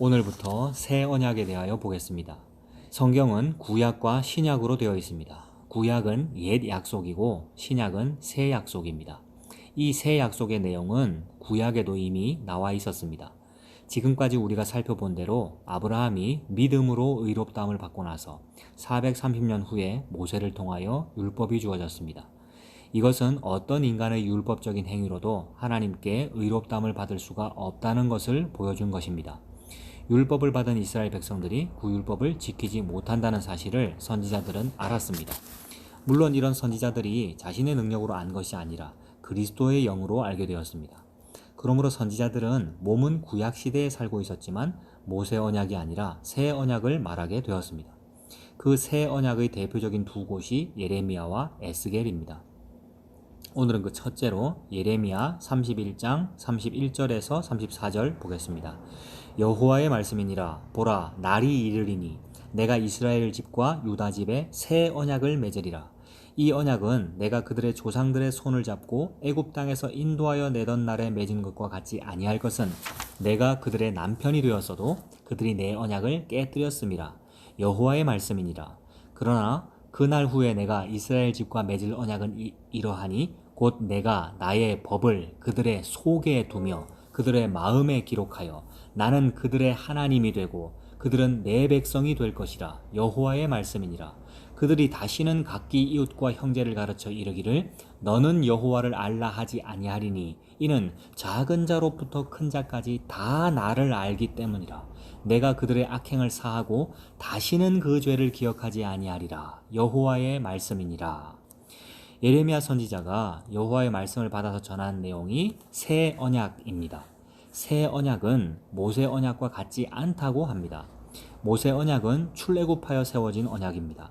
오늘부터 새 언약에 대하여 보겠습니다. 성경은 구약과 신약으로 되어 있습니다. 구약은 옛 약속이고 신약은 새 약속입니다. 이 새 약속의 내용은 구약에도 이미 나와 있었습니다. 지금까지 우리가 살펴본 대로 아브라함이 믿음으로 의롭다함을 받고 나서 430년 후에 모세를 통하여 율법이 주어졌습니다. 이것은 어떤 인간의 율법적인 행위로도 하나님께 의롭다함을 받을 수가 없다는 것을 보여준 것입니다. 율법을 받은 이스라엘 백성들이 구율법을 지키지 못한다는 사실을 선지자들은 알았습니다. 물론 이런 선지자들이 자신의 능력으로 안 것이 아니라 그리스도의 영으로 알게 되었습니다. 그러므로 선지자들은 몸은 구약 시대에 살고 있었지만 모세 언약이 아니라 새 언약을 말하게 되었습니다. 그 새 언약의 대표적인 두 곳이 예레미야와 에스겔입니다. 오늘은 그 첫째로 예레미야 31장 31절에서 34절 보겠습니다. 여호와의 말씀이니라. 보라 날이 이르리니 내가 이스라엘 집과 유다 집에 새 언약을 맺으리라. 이 언약은 내가 그들의 조상들의 손을 잡고 애굽 땅에서 인도하여 내던 날에 맺은 것과 같지 아니할 것은 내가 그들의 남편이 되었어도 그들이 내 언약을 깨뜨렸음이라. 여호와의 말씀이니라. 그러나 그날 후에 내가 이스라엘 집과 맺을 언약은 이, 이러하니 곧 내가 나의 법을 그들의 속에 두며 그들의 마음에 기록하여 나는 그들의 하나님이 되고 그들은 내 백성이 될 것이라 여호와의 말씀이니라. 그들이 다시는 각기 이웃과 형제를 가르쳐 이르기를 너는 여호와를 알라 하지 아니하리니 이는 작은 자로부터 큰 자까지 다 나를 알기 때문이라. 내가 그들의 악행을 사하고 다시는 그 죄를 기억하지 아니하리라. 여호와의 말씀이니라 예레미야 선지자가 여호와의 말씀을 받아서 전한 내용이 새 언약입니다. 새 언약은 모세 언약과 같지 않다고 합니다. 모세 언약은 출애굽하여 세워진 언약입니다.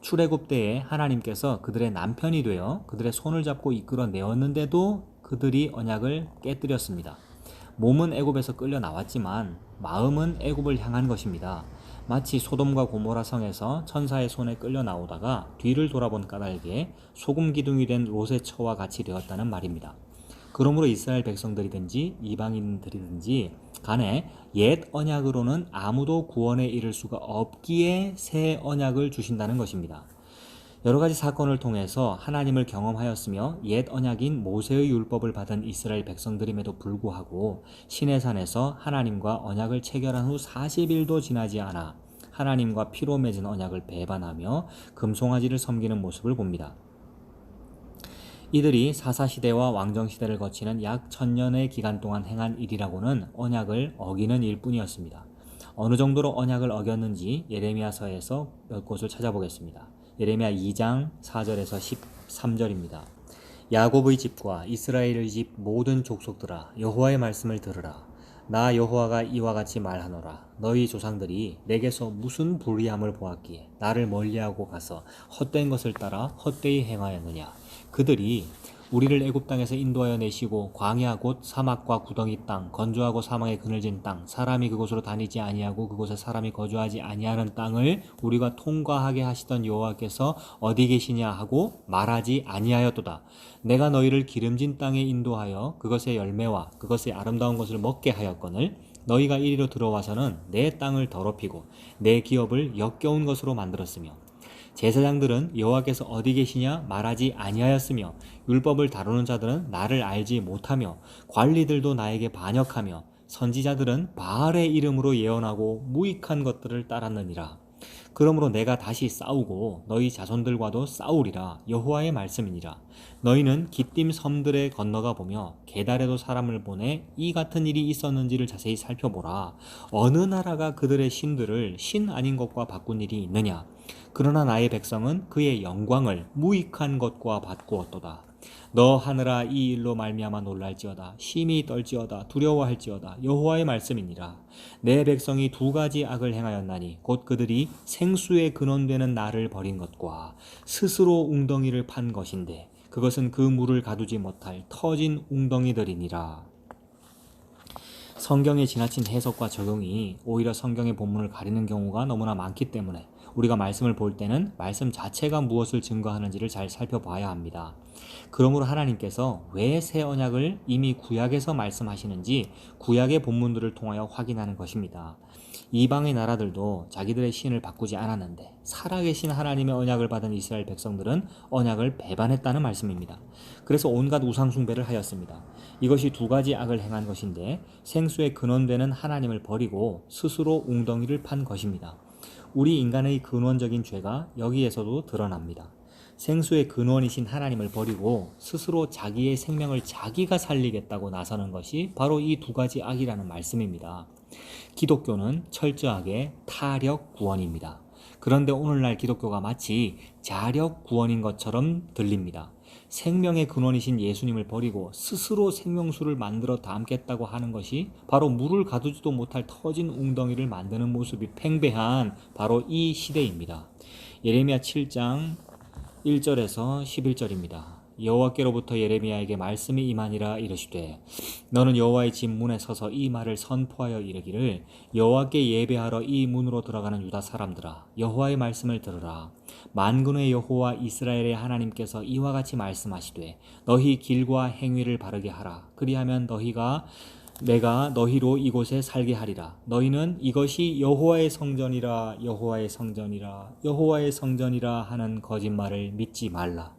출애굽 때에 하나님께서 그들의 남편이 되어 그들의 손을 잡고 이끌어 내었는데도 그들이 언약을 깨뜨렸습니다. 몸은 애굽에서 끌려 나왔지만 마음은 애굽을 향한 것입니다. 마치 소돔과 고모라 성에서 천사의 손에 끌려 나오다가 뒤를 돌아본 까닭에 소금 기둥이 된 롯의 처와 같이 되었다는 말입니다. 그러므로 이스라엘 백성들이든지 이방인들이든지 간에 옛 언약으로는 아무도 구원에 이를 수가 없기에 새 언약을 주신다는 것입니다. 여러 가지 사건을 통해서 하나님을 경험하였으며 옛 언약인 모세의 율법을 받은 이스라엘 백성들임에도 불구하고 시내산에서 하나님과 언약을 체결한 후 40일도 지나지 않아 하나님과 피로 맺은 언약을 배반하며 금송아지를 섬기는 모습을 봅니다. 이들이 사사시대와 왕정시대를 거치는 약 천년의 기간 동안 행한 일이라고는 언약을 어기는 일뿐이었습니다. 어느 정도로 언약을 어겼는지 예레미야서에서 몇 곳을 찾아보겠습니다. 예레미야 2장 4절에서 13절입니다. 야곱의 집과 이스라엘의 집 모든 족속들아 여호와의 말씀을 들으라. 나 여호와가 이와 같이 말하노라. 너희 조상들이 내게서 무슨 불의함을 보았기에 나를 멀리하고 가서 헛된 것을 따라 헛되이 행하였느냐. 그들이 우리를 애굽 땅에서 인도하여 내시고 광야 곧 사막과 구덩이 땅 건조하고 사망의 그늘진 땅 사람이 그곳으로 다니지 아니하고 그곳에 사람이 거주하지 아니하는 땅을 우리가 통과하게 하시던 여호와께서 어디 계시냐 하고 말하지 아니하였도다. 내가 너희를 기름진 땅에 인도하여 그것의 열매와 그것의 아름다운 것을 먹게 하였거늘 너희가 이리로 들어와서는 내 땅을 더럽히고 내 기업을 역겨운 것으로 만들었으며 제사장들은 여호와께서 어디 계시냐 말하지 아니하였으며 율법을 다루는 자들은 나를 알지 못하며 관리들도 나에게 반역하며 선지자들은 바알의 이름으로 예언하고 무익한 것들을 따랐느니라. 그러므로 내가 다시 싸우고 너희 자손들과도 싸우리라 여호와의 말씀이니라. 너희는 기띔 섬들에 건너가 보며 게달에도 사람을 보내 이 같은 일이 있었는지를 자세히 살펴보라. 어느 나라가 그들의 신들을 신 아닌 것과 바꾼 일이 있느냐? 그러나 나의 백성은 그의 영광을 무익한 것과 바꾸었도다. 너 하늘아 이 일로 말미암아 놀랄지어다. 심히 떨지어다. 두려워할지어다. 여호와의 말씀이니라. 내 백성이 두 가지 악을 행하였나니 곧 그들이 생수의 근원되는 나를 버린 것과 스스로 웅덩이를 판 것인데 그것은 그 물을 가두지 못할 터진 웅덩이들이니라. 성경의 지나친 해석과 적용이 오히려 성경의 본문을 가리는 경우가 너무나 많기 때문에 우리가 말씀을 볼 때는 말씀 자체가 무엇을 증거하는지를 잘 살펴봐야 합니다. 그러므로 하나님께서 왜 새 언약을 이미 구약에서 말씀하시는지 구약의 본문들을 통하여 확인하는 것입니다. 이방의 나라들도 자기들의 신을 바꾸지 않았는데 살아계신 하나님의 언약을 받은 이스라엘 백성들은 언약을 배반했다는 말씀입니다. 그래서 온갖 우상 숭배를 하였습니다. 이것이 두 가지 악을 행한 것인데 생수의 근원되는 하나님을 버리고 스스로 웅덩이를 판 것입니다. 우리 인간의 근원적인 죄가 여기에서도 드러납니다. 생수의 근원이신 하나님을 버리고 스스로 자기의 생명을 자기가 살리겠다고 나서는 것이 바로 이 두 가지 악이라는 말씀입니다. 기독교는 철저하게 타력 구원입니다. 그런데 오늘날 기독교가 마치 자력 구원인 것처럼 들립니다. 생명의 근원이신 예수님을 버리고 스스로 생명수를 만들어 담겠다고 하는 것이 바로 물을 가두지도 못할 터진 웅덩이를 만드는 모습이 팽배한 바로 이 시대입니다. 예레미야 7장 1절에서 11절입니다. 여호와께로부터 예레미야에게 말씀이 임하니라 이르시되 너는 여호와의 집 문에 서서 이 말을 선포하여 이르기를 여호와께 예배하러 이 문으로 들어가는 유다 사람들아 여호와의 말씀을 들으라 만군의 여호와 이스라엘의 하나님께서 이와 같이 말씀하시되 너희 길과 행위를 바르게 하라 그리하면 너희가 내가 너희로 이곳에 살게 하리라. 너희는 이것이 여호와의 성전이라 여호와의 성전이라 여호와의 성전이라 하는 거짓말을 믿지 말라.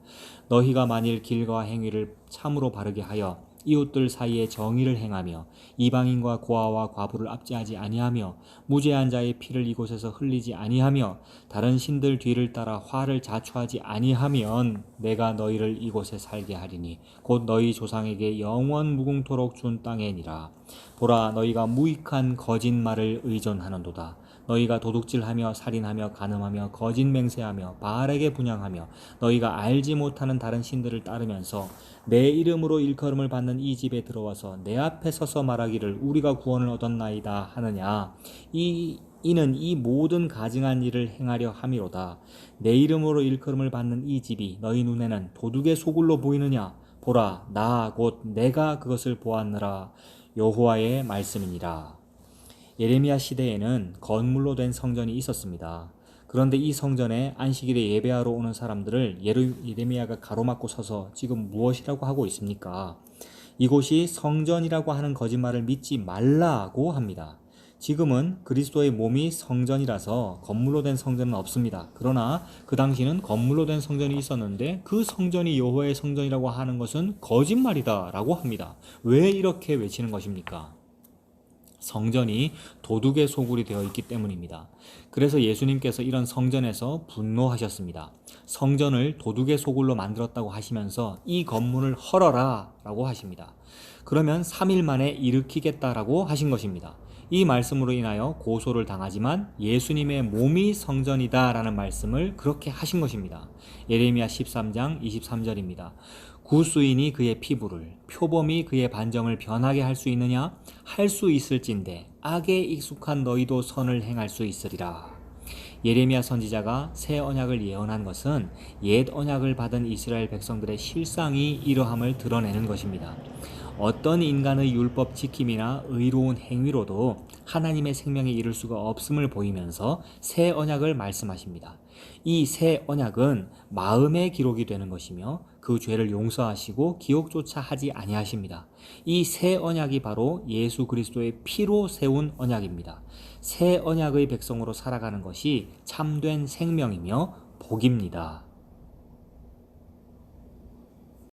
너희가 만일 길과 행위를 참으로 바르게 하여 이웃들 사이에 정의를 행하며 이방인과 고아와 과부를 압제하지 아니하며 무죄한 자의 피를 이곳에서 흘리지 아니하며 다른 신들 뒤를 따라 화를 자초하지 아니하면 내가 너희를 이곳에 살게 하리니 곧 너희 조상에게 영원 무궁토록 준 땅에니라. 보라 너희가 무익한 거짓말을 의존하는도다 너희가 도둑질하며 살인하며 간음하며 거짓 맹세하며 바알에게 분양하며 너희가 알지 못하는 다른 신들을 따르면서 내 이름으로 일컬음을 받는 이 집에 들어와서 내 앞에 서서 말하기를 우리가 구원을 얻었나이다 하느냐. 이 이는 이 모든 가증한 일을 행하려 함이로다. 내 이름으로 일컬음을 받는 이 집이 너희 눈에는 도둑의 소굴로 보이느냐? 보라 나 곧 내가 그것을 보았느라. 여호와의 말씀이니라 예레미야 시대에는 건물로 된 성전이 있었습니다. 그런데 이 성전에 안식일에 예배하러 오는 사람들을 예레미야가 가로막고 서서 지금 무엇이라고 하고 있습니까? 이곳이 성전이라고 하는 거짓말을 믿지 말라고 합니다. 지금은 그리스도의 몸이 성전이라서 건물로 된 성전은 없습니다. 그러나 그 당시는 건물로 된 성전이 있었는데 그 성전이 여호와의 성전이라고 하는 것은 거짓말이다라고 합니다. 왜 이렇게 외치는 것입니까? 성전이 도둑의 소굴이 되어 있기 때문입니다. 그래서 예수님께서 이런 성전에서 분노하셨습니다. 성전을 도둑의 소굴로 만들었다고 하시면서 이 건물을 헐어라 라고 하십니다. 그러면 3일 만에 일으키겠다라고 하신 것입니다. 이 말씀으로 인하여 고소를 당하지만 예수님의 몸이 성전이다라는 말씀을 그렇게 하신 것입니다. 예레미야 13장 23절입니다. 구수인이 그의 피부를 표범이 그의 반정을 변하게 할 수 있느냐 할 수 있을진데 악에 익숙한 너희도 선을 행할 수 있으리라. 예레미야 선지자가 새 언약을 예언한 것은 옛 언약을 받은 이스라엘 백성들의 실상이 이러함을 드러내는 것입니다. 어떤 인간의 율법 지킴이나 의로운 행위로도 하나님의 생명에 이를 수가 없음을 보이면서 새 언약을 말씀하십니다. 이 새 언약은 마음의 기록이 되는 것이며 그 죄를 용서하시고 기억조차 하지 아니하십니다. 이 새 언약이 바로 예수 그리스도의 피로 세운 언약입니다. 새 언약의 백성으로 살아가는 것이 참된 생명이며 복입니다.